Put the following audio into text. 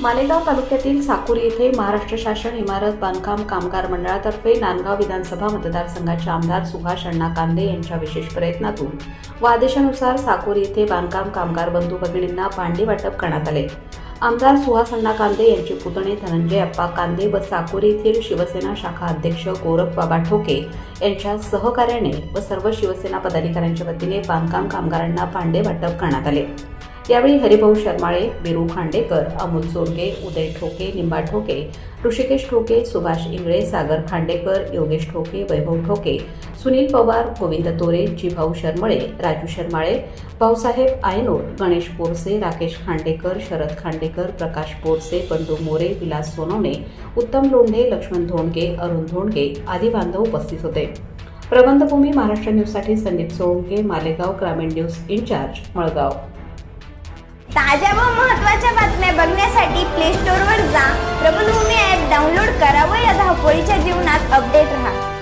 मालेगाव तालुक्यातील साकूर येथे महाराष्ट्र शासन इमारत बांधकाम कामगार मंडळातर्फे नांदगाव विधानसभा मतदारसंघाचे आमदार सुभाष अण्णा कांदे यांच्या विशेष प्रयत्नातून व आदेशानुसार साकूर येथे बांधकाम कामगार बंधू भगिनींना भांडी वाटप करण्यात आले. आमदार सुहास अण्णा कांदे यांचे पुतणे धनंजय अप्पा कांदे व साकुरी येथील शिवसेना शाखा अध्यक्ष गोरख बाबा ठोके यांच्या सहकार्याने व सर्व शिवसेना पदाधिकाऱ्यांच्या वतीने बांधकाम कामगारांना भांडे वाटप करण्यात आले. यावेळी हरिभाऊ शर्माळे बिरू खांडेकर अमोल सोरगे उदय ठोके निंबा ठोके ऋषिकेश ठोके सुभाष इंगळे सागर खांडेकर योगेश ठोके वैभव ठोके सुनील पवार गोविंद तोरे जीभाऊ शर्मळे राजू शर्माळे भाऊसाहेब आयनोड गणेश पोरसे राकेश खांडेकर शरद खांडेकर प्रकाश पोरसे बंडू मोरे विलास सोनवणे उत्तम लोंढे लक्ष्मण धोंडगे अरुण धोंडगे आदी बांधव उपस्थित होते. प्रबंधभूमी महाराष्ट्र न्यूजसाठी संदीप सोळंके मालेगाव ग्रामीण न्यूज इन्चार्ज मळगाव. ताज्या व महत्त्वाच्या बातम्या बघण्यासाठी प्ले स्टोअरवर जा. प्रबलभूमी ॲप डाउनलोड करा व या धावपळीच्या जीवनात अपडेट राहा.